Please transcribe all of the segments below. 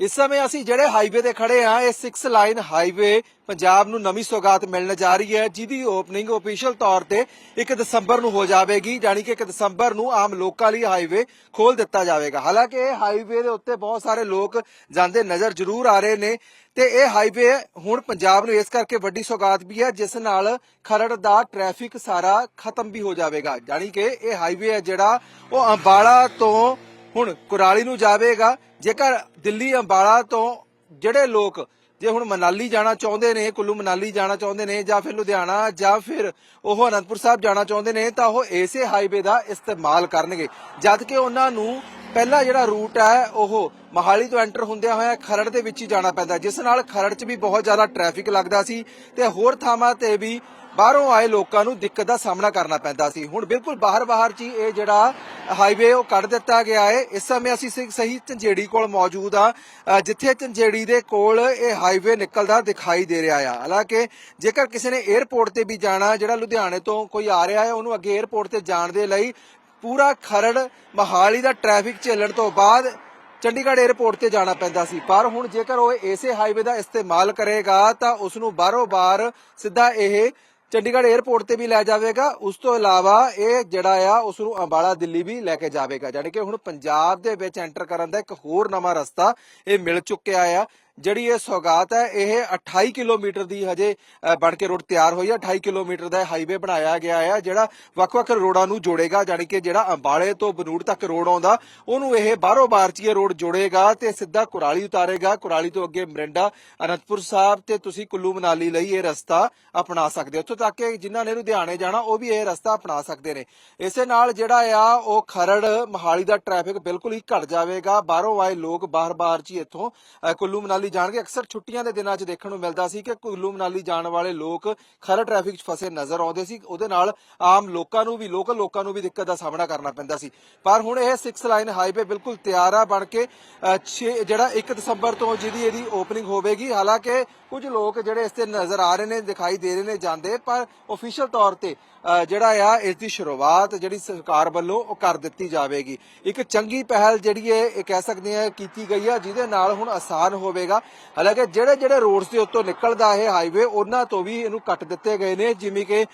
ਇਸ ਸਮੇਂ ਅਸੀਂ ਜਿਹੜੇ ਹਾਈਵੇ ਤੇ ਖੜੇ ਆ ਇਹ 6 ਲਾਈਨ ਹਾਈਵੇ ਪੰਜਾਬ ਨੂੰ ਨਵੀਂ ਸੌਗਾਤ ਮਿਲਣ ਜਾ ਰਹੀ ਹੈ, ਜਿਹਦੀ ਓਪਨਿੰਗ ਅਫੀਸ਼ੀਅਲ ਤੌਰ ਤੇ 1 ਦਸੰਬਰ ਨੂੰ ਹੋ ਜਾਵੇਗੀ ਯਾਨੀ ਕਿ 1 ਦਸੰਬਰ ਨੂੰ ਆਮ ਲੋਕਾਂ ਲਈ ਹਾਈਵੇ ਖੋਲ ਦਿੱਤਾ ਜਾਵੇਗਾ। ਹਾਲਾਂਕਿ ਇਹ ਹਾਈਵੇ ਦੇ ਉੱਤੇ ਬਹੁਤ ਸਾਰੇ ਲੋਕ ਜਾਂਦੇ ਨਜ਼ਰ ਜ਼ਰੂਰ ਆ ਰਹੇ ਨੇ ਤੇ ਇਹ ਹਾਈਵੇ ਹੁਣ ਪੰਜਾਬ ਨੂੰ ਇਸ ਕਰਕੇ ਵੱਡੀ ਸੌਗਾਤ ਵੀ ਹੈ, ਜਿਸ ਨਾਲ ਖਰੜ ਦਾ ਟ੍ਰੈਫਿਕ ਸਾਰਾ ਖਤਮ ਵੀ ਹੋ ਜਾਵੇਗਾ। ਯਾਨੀ ਕਿ ਇਹ ਹਾਈਵੇ ਹੈ ਜਿਹੜਾ ਉਹ ਅੰਬਾਲਾ ਤੋਂ ਹੁਣ ਕੁਰਾਲੀ ਨੂੰ ਜਾਵੇਗਾ, ਜੇਕਰ ਦਿੱਲੀ, ਅੰਬਾਲਾ ਤੋਂ ਜਿਹੜੇ ਲੋਕ ਜੇ ਹੁਣ ਮਨਾਲੀ ਜਾਣਾ ਚਾਹੁੰਦੇ ਨੇ, ਕੁੱਲੂ ਮਨਾਲੀ ਜਾਣਾ ਚਾਹੁੰਦੇ ਨੇ ਜਾਂ ਫਿਰ ਲੁਧਿਆਣਾ ਜਾਂ ਫਿਰ ਉਹ ਅਨੰਦਪੁਰ ਸਾਹਿਬ ਜਾਣਾ ਚਾਹੁੰਦੇ ਨੇ, ਤਾਂ ਉਹ ਇਸੇ ਹਾਈਵੇ ਦਾ ਇਸਤੇਮਾਲ ਕਰਨਗੇ। ਜਦ ਕਿ ਉਹਨਾਂ ਨੂੰ ਪਹਿਲਾ ਜਿਹੜਾ ਰੂਟ ਹੈ, ਉਹ ਮਹਾਲੀ ਤੋਂ ਐਂਟਰ ਹੁੰਦਿਆਂ ਹੋਇਆ ਖਰੜ ਦੇ ਵਿੱਚ ਹੀ ਜਾਣਾ ਪੈਂਦਾ, ਜਿਸ ਨਾਲ ਖਰੜ 'ਚ ਵੀ ਬਹੁਤ ਜ਼ਿਆਦਾ ਟ੍ਰੈਫਿਕ ਲੱਗਦਾ ਸੀ ਤੇ ਹੋਰ ਥਾਵਾਂ ਤੇ ਵੀ ਬਾਹਰੋਂ ਆਏ ਲੋਕਾਂ ਨੂੰ ਦਿੱਕਤ ਦਾ ਸਾਹਮਣਾ ਕਰਨਾ ਪੈਂਦਾ ਸੀ। ਹੁਣ ਬਿਲਕੁਲ ਬਾਹਰ-ਬਾਹਰ 'ਚ ਇਹ ਜਿਹੜਾ ਹਾਈਵੇ ਉਹ ਕੱਢ ਦਿੱਤਾ ਗਿਆ ਹੈ। ਇਸ ਸਮੇਂ ਅਸੀਂ ਸਹੀ ਝੰਜੇੜੀ ਕੋਲ ਮੌਜੂਦ ਆ ਜਿੱਥੇ ਝੰਜੇੜੀ ਦੇ ਕੋਲ ਇਹ ਹਾਈਵੇ ਨਿਕਲਦਾ ਦਿਖਾਈ ਦੇ ਰਿਹਾ ਆ। ਹਾਲਾਂਕਿ ਜੇਕਰ ਕਿਸੇ ਨੇ 에어ਪੋਰਟ ਤੇ ਵੀ ਜਾਣਾ, ਜਿਹੜਾ ਲੁਧਿਆਣੇ ਤੋਂ ਕੋਈ ਆ ਰਿਹਾ ਹੈ, ਉਹਨੂੰ ਅੱਗੇ 에어ਪੋਰਟ ਤੇ ਜਾਣ ਦੇ ਲਈ ਪੂਰਾ ਖਰੜ ਮਹਾਲੀ ਦਾ ਟ੍ਰੈਫਿਕ ਝੇਲਣ ਤੋਂ ਬਾਅਦ ਚੰਡੀਗੜ੍ਹ 에ਅਰਪੋਰਟ ਤੇ ਜਾਣਾ ਪੈਂਦਾ ਸੀ। ਪਰ ਹੁਣ ਜੇਕਰ ਉਹ ਇਸੇ ਹਾਈਵੇ ਦਾ ਇਸਤੇਮਾਲ ਕਰੇਗਾ, ਤਾਂ ਉਸ ਨੂੰ ਬਾਰੋ-ਬਾਰ ਸਿੱਧਾ ਇਹ ਚੰਡੀਗੜ੍ਹ 에ਅਰਪੋਰਟ ਤੇ ਵੀ ਲੈ ਜਾਵੇਗਾ। ਉਸ ਤੋਂ ਇਲਾਵਾ ਇਹ ਜਿਹੜਾ ਆ, ਉਸ ਨੂੰ ਅੰਬਾਲਾ, ਦਿੱਲੀ ਵੀ ਲੈ ਕੇ ਜਾਵੇਗਾ। ਯਾਨੀ ਕਿ ਹੁਣ ਪੰਜਾਬ ਦੇ ਵਿੱਚ ਐਂਟਰ ਕਰਨ ਦਾ ਇੱਕ ਹੋਰ ਨਵਾਂ ਰਸਤਾ ਇਹ ਮਿਲ ਚੁੱਕਿਆ ਆ। ਜਿਹੜੀ ਇਹ ਸੌਗਾਤ ਹੈ, ਇਹ 28 ਕਿਲੋਮੀਟਰ ਦੀ ਹਜੇ ਬਣ ਕੇ ਰੋਡ ਤਿਆਰ ਹੋਈ ਹੈ। 28 ਕਿਲੋਮੀਟਰ ਦਾ ਹਾਈਵੇ ਬਣਾਇਆ ਗਿਆ ਹੈ, ਜਿਹੜਾ ਵੱਖ-ਵੱਖ ਰੋਡਾਂ ਨੂੰ ਜੋੜੇਗਾ ਯਾਨੀ ਕਿ ਜਿਹੜਾ ਅੰਬਾਲੇ ਤੋਂ ਬਨੂੜ ਤੱਕ ਰੋਡ ਆਉਂਦਾ, ਉਹਨੂੰ ਇਹ ਬਾਹਰੋਂ ਬਾਹਰ ਰੋਡ ਜੋੜੇਗਾ ਤੇ ਸਿੱਧਾ ਕੁਰਾਲੀ ਉਤਾਰੇਗਾ। ਕੁਰਾਲੀ ਤੋਂ ਅੱਗੇ ਮਰਿੰਡਾ, ਅਨੰਦਪੁਰ ਸਾਹਿਬ ਤੇ ਤੁਸੀਂ ਕੁੱਲੂ ਮਨਾਲੀ ਲਈ ਇਹ ਰਸਤਾ ਅਪਣਾ ਸਕਦੇ ਹੋ। ਇੱਥੋਂ ਤੱਕ ਕਿ ਜਿਨ੍ਹਾਂ ਨੇ ਲੁਧਿਆਣੇ ਜਾਣਾ, ਉਹ ਵੀ ਇਹ ਰਸਤਾ ਅਪਣਾ ਸਕਦੇ ਨੇ। ਇਸੇ ਨਾਲ ਜਿਹੜਾ ਆ, ਉਹ ਖਰੜ ਮਹਾਲੀ ਦਾ ਟ੍ਰੈਫਿਕ ਬਿਲਕੁਲ ਹੀ ਘਟ ਜਾਵੇਗਾ। ਬਾਹਰੋਂ ਆਏ ਲੋਕ ਬਾਹਰ-ਬਾਹਰ ਚ ਇੱਥੋਂ ਕੁੱਲੂ ਮਨਾਲੀ ਜਾਣਗੇ। ਅਕਸਰ ਛੁੱਟੀਆਂ ਦੇ ਦਿਨਾਂ 'ਚ ਦੇਖਣ ਨੂੰ ਮਿਲਦਾ ਸੀ ਕਿ ਕੁੱਲੂ ਮਨਾਲੀ ਜਾਣ ਵਾਲੇ ਲੋਕ ਖਰੜ ਟ੍ਰੈਫਿਕ 'ਚ ਫਸੇ ਨਜ਼ਰ ਆਉਂਦੇ ਸੀ। ਉਹਦੇ ਨਾਲ ਆਮ ਲੋਕਾਂ ਨੂੰ ਵੀ ਲੋਕਲ ਲੋਕਾਂ ਨੂੰ ਵੀ ਦਿੱਕਤ ਦਾ ਸਾਹਮਣਾ ਕਰਨਾ ਪੈਂਦਾ ਸੀ। ਪਰ ਹੁਣ ਇਹ 6 ਲਾਈਨ ਹਾਈਵੇ ਬਿਲਕੁਲ ਤਿਆਰ ਆ ਬਣ ਕੇ ਜਿਹੜਾ 1 ਦਸੰਬਰ ਤੋਂ ਜਿਹਦੀ ਇਹਦੀ ਓਪਨਿੰਗ ਹੋਵੇਗੀ। ਹਾਲਾਂਕਿ ਕੁਝ ਲੋਕ ਜਿਹੜੇ ਇਸ ਤੇ ਨਜ਼ਰ ਆ ਰਹੇ ਨੇ, ਦਿਖਾਈ ਦੇ ਰਹੇ ਨੇ, ਜਾਂਦੇ ਪਰ ਅਫੀਸ਼ੀਅਲ ਤੌਰ ਤੇ ਜਿਹੜਾ ਆ, ਇਸ ਦੀ ਸ਼ੁਰੂਆਤ ਜਿਹੜੀ ਸਰਕਾਰ ਵੱਲੋਂ ਉਹ ਕਰ ਦਿੱਤੀ ਜਾਵੇਗੀ। ਇੱਕ ਚੰਗੀ ਪਹਿਲ ਜਿਹੜੀ ਇਹ ਕਹਿ ਸਕਦੇ ਆ, ਕੀਤੀ ਗਈ ਆ, ਜਿਹਦੇ ਨਾਲ ਹੁਣ ਆਸਾਨ ਹੋਵੇਗਾ ਹਾਲਾਂਕਿ ਜਿਹੜੇ ਜਿਹੜੇ ਰੋਡਸ ਦੇ ਉੱਤੋਂ ਨਿਕਲਦਾ ਇਹ ਹਾਈਵੇ ਉਹਨਾਂ ਤੋਂ ਵੀ ਇਹਨੂੰ ਕੱਟ ਦਿੱਤੇ ਗਏ ਨੇ। ਜਿਵੇਂ ਕਿ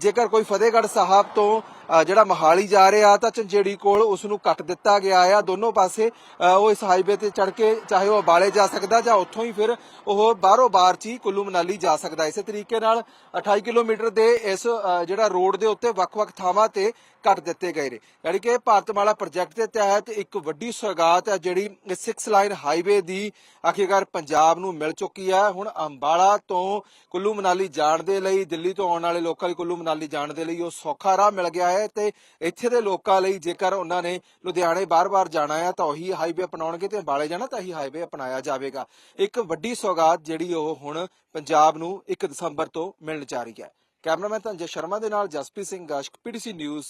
ਜੇਕਰ ਕੋਈ ਫਤਿਹਗੜ੍ਹ ਸਾਹਿਬ ਤੋਂ ਅ, ਜਿਹੜਾ ਮਹਾਲੀ ਜਾ ਰਿਹਾ ਤਾਂ ਝੰਜੇੜੀ ਕੋਲ ਉਸ ਨੂੰ ਕੱਟ ਦਿੱਤਾ ਗਿਆ ਆ। ਦੋਨੋਂ ਪਾਸੇ ਉਹ ਇਸ ਹਾਈਵੇ ਤੇ ਚੜ ਕੇ ਚਾਹੇ ਉਹ ਬਾਲੇ ਜਾ ਸਕਦਾ ਜਾਂ ਉੱਥੋਂ ਹੀ ਫਿਰ ਉਹ ਬਾਹਰੋਂ ਬਾਹਰ ਚ ਕੁੱਲੂ ਮਨਾਲੀ ਜਾ ਸਕਦਾ। ਇਸੇ ਤਰੀਕੇ ਨਾਲ 28 ਕਿਲੋਮੀਟਰ ਦੇ ਇਸ ਜਿਹੜਾ ਰੋਡ ਦੇ ਉੱਤੇ ਵੱਖ-ਵੱਖ ਥਾਵਾਂ ਤੇ ਕੱਟ ਦਿੱਤੇ ਗਏ ਨੇ। ਯਾਨੀ ਕਿ ਭਾਰਤਮਾਲਾ ਪ੍ਰੋਜੈਕਟ ਦੇ ਤਹਿਤ ਇੱਕ ਵੱਡੀ ਸੌਗਾਤ ਹੈ ਜਿਹੜੀ 6 ਲਾਈਨ ਹਾਈਵੇ ਦੀ ਆਖਿਰਕਾਰ ਪੰਜਾਬ ਨੂੰ ਮਿਲ ਚੁੱਕੀ ਹੈ ਹੁਣ ਅੰਬਾਲਾ ਤੋਂ ਕੁੱਲੂ ਮਨਾਲੀ ਜਾਣ ਦੇ ਲਈ, ਦਿੱਲੀ ਤੋਂ ਆਉਣ ਵਾਲੇ ਲੋਕਾਂ ਲਈ ਕੁੱਲੂ ਮਨਾਲੀ ਜਾਣ ਦੇ ਲਈ ਉਹ ਸੌਖਾ ਰਾਹ ਮਿਲ ਗਿਆ ਹੈ ਤੇ ਇੱਥੇ ਦੇ ਲੋਕਾਂ ਲਈ ਜੇਕਰ ਉਹਨਾਂ ਨੇ ਲੁਧਿਆਣੇ ਬਾਰ-ਬਾਰ ਜਾਣਾ ਹੈ ਤਾਂ ਉਹੀ ਹਾਈਵੇ ਅਪਣਾਉਣਗੇ ਤੇ ਅੰਬਾਲੇ ਜਾਣਾ ਤਾਂ ਹੀ ਹਾਈਵੇ ਅਪਣਾਇਆ ਜਾਵੇਗਾ। ਇੱਕ ਵੱਡੀ ਸੌਗਾਤ ਜਿਹੜੀ ਉਹ ਹੁਣ ਪੰਜਾਬ ਨੂੰ 1 ਦਸੰਬਰ ਤੋਂ ਮਿਲਣ ਜਾ ਰਹੀ ਹੈ। ਕੈਮਰਾਮੈਨ ਧੰਜੇ ਸ਼ਰਮਾ ਦੇ ਨਾਲ ਜਸਪ੍ਰੀਤ ਸਿੰਘ ਗਾਸ਼ਕ ਪੀਟੀਸੀ ਨਿਊਜ਼,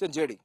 ਝੰਜੇੜੀ।